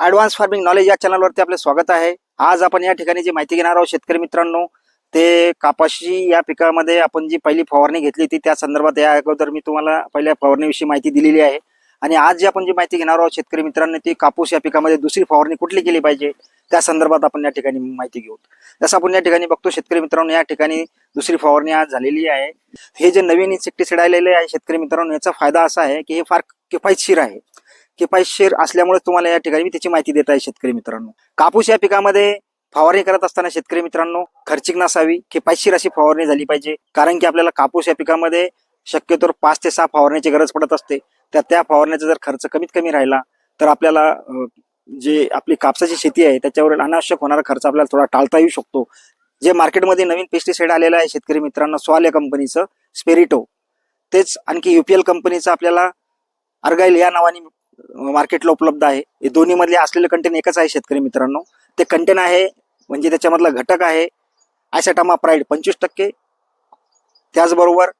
Advance farming knowledge या चॅनलवरती आपले स्वागत आहे. आज आपण या ठिकाणी जी माहिती घेणार आहोत शेतकरी मित्रांनो ते कापाशी या पिकामध्ये आपण जी पहिली फवारणी घेतली होती त्या संदर्भात या अगोदर मी तुम्हाला पहिल्या फवारणीविषयी माहिती दिलेली आहे. आणि आज जी आपण जी माहिती घेणार आहोत शेतकरी मित्रांनो ती कापूस या पिकामध्ये दुसरी फवारणी कुठली केली पाहिजे त्या संदर्भात आपण या ठिकाणी माहिती घेऊ. जसं आपण या ठिकाणी बघतो शेतकरी मित्रांनो या ठिकाणी दुसरी फवारणी आज झालेली आहे. हे जे नवीन इन्सेक्टिसाइड आलेले आहे शेतकरी मित्रांनो याचा फायदा असा आहे की हे फार किफायतशीर आहे. किफायतशीर असल्यामुळे तुम्हाला या ठिकाणी मी त्याची माहिती देत आहे शेतकरी मित्रांनो. कापूस या पिकामध्ये फवारणी करत असताना शेतकरी मित्रांनो खर्चिक नसावी किफायतशीर अशी फवारणी झाली पाहिजे. कारण की आपल्याला कापूस या पिकामध्ये शक्यतो पाच ते सहा फवारण्याची गरज पडत असते. तर त्या फवारण्याचा जर खर्च कमीत कमी राहिला तर आपल्याला जे आपली कापसाची शेती आहे त्याच्यावर अनावश्यक होणारा खर्च आपल्याला थोडा टाळता येऊ शकतो. जे मार्केटमध्ये नवीन पेस्टिसाइड आलेलं आहे शेतकरी मित्रांनो स्वाल या कंपनीचं स्पेरिटो तेच आणखी युपीएल कंपनीचं आपल्याला अर्गाईल या नावाने मार्केटला उपलब्ध आहे. हे दोन्हीमधले असलेलं असलेले कंटेन एकच आहे शेतकरी मित्रांनो. ते कंटेन आहे म्हणजे त्याच्यामधला घटक आहे आयसेटामा प्राईड पंचवीस टक्के. त्याचबरोबर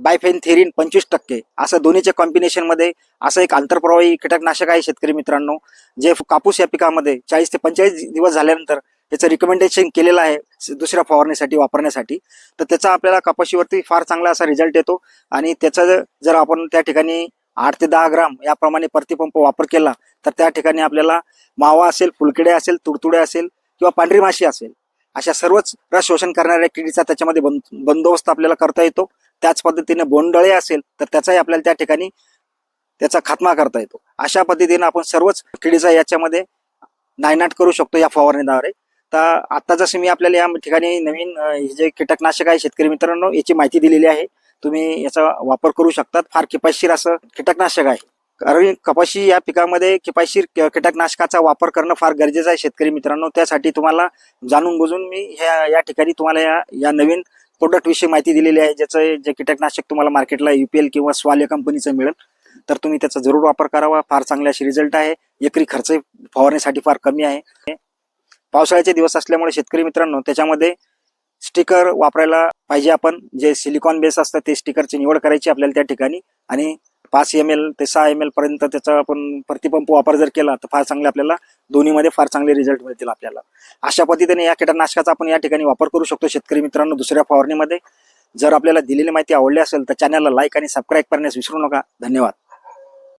बायफेनथेरिन पंचवीस टक्के. असं दोन्हीच्या कॉम्बिनेशनमध्ये असं एक आंतरप्रवाही कीटकनाशक आहे शेतकरी मित्रांनो जे कापूस या पिकामध्ये चाळीस ते पंचेचाळीस दिवस झाल्यानंतर त्याचं रिकमेंडेशन केलेलं आहे दुसऱ्या फवारणीसाठी वापरण्यासाठी. तर त्याचा आपल्याला कपाशीवरती फार चांगला असा रिझल्ट येतो. आणि त्याचा जर आपण त्या ठिकाणी आठ ते दहा ग्राम याप्रमाणे प्रतिपंप वापर केला तर त्या ठिकाणी आपल्याला मावा असेल फुलकिडे असेल तुडतुडे असेल किंवा पांढरी माशी असेल अशा सर्वच रस शोषण करणाऱ्या किडीचा त्याच्यामध्ये बंद- बंदोबस्त आपल्याला करता येतो. त्याच पद्धतीने बोंडळे असेल तर त्याचाही आपल्याला त्या ठिकाणी त्याचा खात्मा करता येतो. अशा पद्धतीने आपण सर्वच किडीचा याच्यामध्ये नायनाट करू शकतो या फवारणीद्वारे. तर आता जसं मी आपल्याला या ठिकाणी नवीन हे जे कीटकनाशक आहे शेतकरी मित्रांनो याची माहिती दिलेली आहे. तुम्ही याचा वापर करू शकतात. फार किफायतशीर असं कीटकनाशक आहे. कारण कपाशी या पिकामध्ये किफायतशीर कीटकनाशकाचा वापर करणं फार गरजेचं आहे शेतकरी मित्रांनो. त्यासाठी तुम्हाला जाणून बुजून मी ह्या या ठिकाणी तुम्हाला या या नवीन प्रोडक्टविषयी माहिती दिलेली आहे. ज्याचं जे कीटकनाशक तुम्हाला मार्केटला युपीएल किंवा स्वाल या कंपनीचं मिळेल तर तुम्ही त्याचा जरूर वापर करावा. फार चांगले असे रिझल्ट आहे. एकरी खर्च फवारणीसाठी फार कमी आहे. पावसाळ्याचे दिवस असल्यामुळे शेतकरी मित्रांनो त्याच्यामध्ये स्टिकर वापरायला पाहिजे आपण. जे सिलिकॉन बेस असतं ते स्टिकरची निवड करायची आपल्याला त्या ठिकाणी. आणि पाच एम एल ते सहा एम एल पर्यंत त्याचा आपण प्रतिपंप वापर जर केला तर फार चांगले आपल्याला दोन्हीमध्ये फार चांगले रिझल्ट मिळतील आपल्याला. अशा पद्धतीने या कीटकनाशकाचा आपण या ठिकाणी वापर करू शकतो शेतकरी मित्रांनो दुसऱ्या फवारणीमध्ये. जर आपल्याला दिलेली माहिती आवडली असेल तर चॅनलला लाईक आणि सबस्क्राईब करण्यास विसरू नका. धन्यवाद.